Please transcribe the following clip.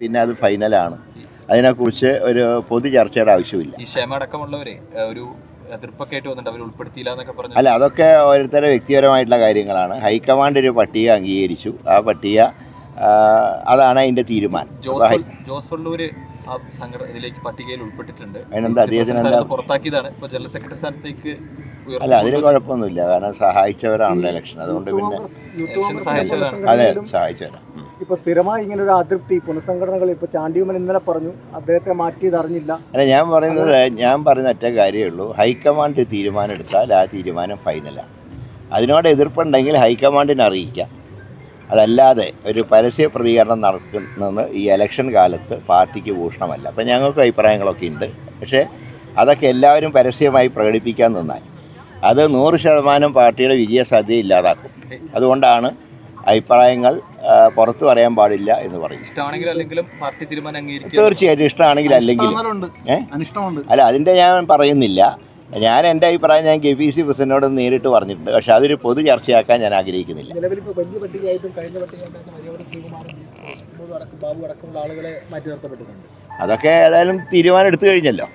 പിന്നെ അത് ഫൈനലാണ്. അതിനെക്കുറിച്ച് ഒരു പൊതു ചർച്ചയുടെ ആവശ്യമില്ല. ഈ ക്ഷമ അടക്കമുള്ളവരെ ഒരു എതിർപ്പൊക്കെ ആയിട്ട് വന്നിട്ട് അവർ ഉൾപ്പെടുത്തിയില്ല എന്നൊക്കെ പറഞ്ഞു അല്ല അതൊക്കെ ഓരോരുത്തരുടെ വ്യക്തിപരമായിട്ടുള്ള കാര്യങ്ങളാണ്. ഹൈക്കമാൻഡ് ഒരു പട്ടിക അംഗീകരിച്ചു. ആ പട്ടിക അതാണ് അതിന്റെ തീരുമാനം. ജോസ് വള്ളൂര് ഇതിലേക്ക് പട്ടികയിൽ ഉൾപ്പെട്ടിട്ടുണ്ട്. അതിനെന്താ അദ്ദേഹത്തിന് പുറത്താക്കിയതാണ്. ജനറൽ സെക്രട്ടറി സ്ഥാനത്തേക്ക് അല്ല അതിന് കുഴപ്പമൊന്നുമില്ല. കാരണം സഹായിച്ചവരാണല്ലോ ഇലക്ഷൻ. അതുകൊണ്ട് പിന്നെ അതെ സഹായിച്ചവരാണ്. അതെ സഹായിച്ചവരാ ഉം. ഇപ്പൊ സ്ഥിരമായി ഇങ്ങനെ ഒരു അതൃപ്തി പുനഃസംഘടനകൾ ഇപ്പൊ ചാണ്ടിയുമൻ ഇന്നലെ പറഞ്ഞു അദ്ദേഹത്തെ മാറ്റിയത് അറിഞ്ഞില്ല. അല്ല ഞാൻ പറയുന്നത് ഞാൻ പറയുന്ന ഒറ്റ കാര്യമേ ഉള്ളൂ. ഹൈക്കമാൻഡ് തീരുമാനം എടുത്താൽ ആ തീരുമാനം ഫൈനലാണ് അതിനോട് എതിർപ്പുണ്ടെങ്കിൽ ഹൈക്കമാൻഡിനെ അറിയിക്കാം. അതല്ലാതെ ഒരു പരസ്യ പ്രതികരണം നടക്കുന്നത് ഈ ഇലക്ഷൻ കാലത്ത് പാർട്ടിക്ക് ഭൂഷണമല്ല. അപ്പം ഞങ്ങൾക്ക് അഭിപ്രായങ്ങളൊക്കെ ഉണ്ട്. പക്ഷേ അതൊക്കെ എല്ലാവരും പരസ്യമായി പ്രകടിപ്പിക്കാൻ നിന്നാൽ അത് നൂറ് ശതമാനം പാർട്ടിയുടെ വിജയസാധ്യത ഇല്ലാതാക്കും. അതുകൊണ്ടാണ് അഭിപ്രായങ്ങൾ പുറത്തു പറയാൻ പാടില്ല എന്ന് പറയും. അല്ലെങ്കിലും പാർട്ടി തീരുമാനം തീർച്ചയായിട്ടും ഇഷ്ടമാണെങ്കിൽ അല്ലെങ്കിൽ അല്ല അതിന്റെ ഞാൻ പറയുന്നില്ല. ഞാൻ എന്റെ അഭിപ്രായം ഞാൻ കെ പി സി പ്രസിഡന്റിനോട് നേരിട്ട് പറഞ്ഞിട്ടുണ്ട്. പക്ഷെ അതൊരു പൊതു ചർച്ചയാക്കാൻ ഞാൻ ആഗ്രഹിക്കുന്നില്ല. അതൊക്കെ ഏതായാലും തീരുമാനം എടുത്തു കഴിഞ്ഞല്ലോ.